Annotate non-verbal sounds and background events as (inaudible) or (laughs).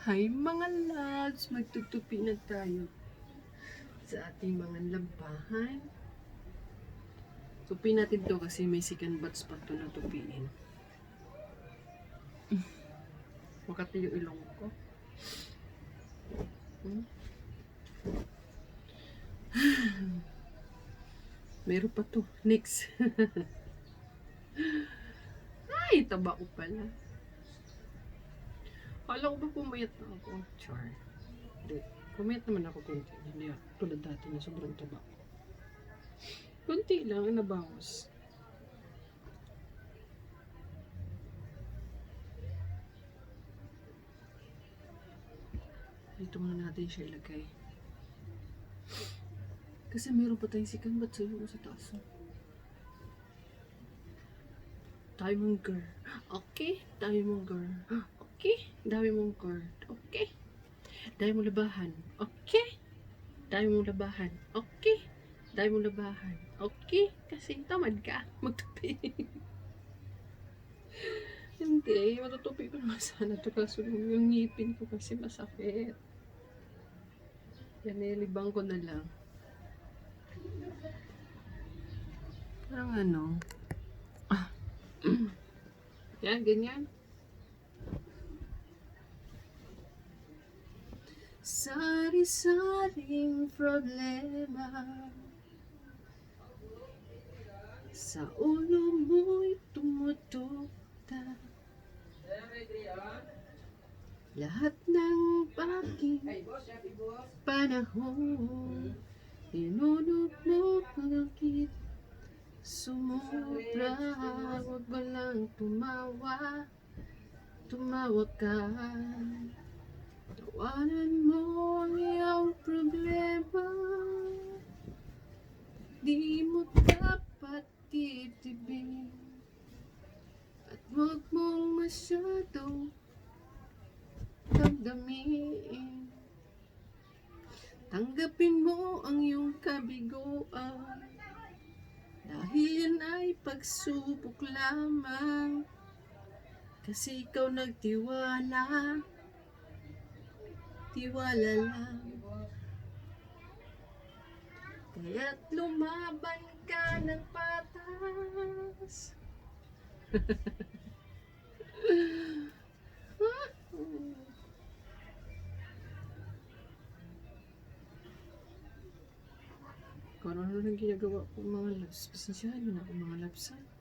Hi mga loves! Magtutupi na tayo sa ating mga labahan. Tupi natin to kasi may second batch pa to na tupiin. (laughs) Makati yung ilong ko. Hmm? (sighs) Meron pa to. Next. (laughs) Ay, taba ko pala. Kala ko ba pumayat na ako? Char. Hindi. Pumayat naman ako konti. Hindi tulad dati na sobrang taba ko. Kunti lang ang nabawas. Dito muna natin siya ilagay. Kasi meron pa tayong sikan. Ba't sa'yo sa taas? Diamond girl. (gasps) Okay, diamond girl. (gasps) Okay, diamond girl. Okay. Diamond labahan. Okay. Diamond labahan. Okay. Diamond labahan. Okay. Kasi tamad ka. (laughs) Magtupi. Hindi, matutupi ko naman sana to kaso yung ngipin ko kasi masakit. Yan, nilibang ko na lang. Parang ano, (clears throat) yan, ganyan. Sari-saring problema. Sa ulo mo'y tumututa. Lahat ng aking panahon Inunod mo pagkakit Sumobra, huwag ba lang tumawa. Tumawa ka Tawanan mo ang iyong problema. Di mo dapat titibig At huwag mong masyadong damdamin. Tanggapin mo ang iyong kabiguan. Dahil yan ay pagsubok lamang. Kasi ikaw nagtiwala Tiwala lang. Kaya't lumaban ka ng patas. Kung ano lang ginagawa ko mga loves, pasensyahan na ako mga loves ha.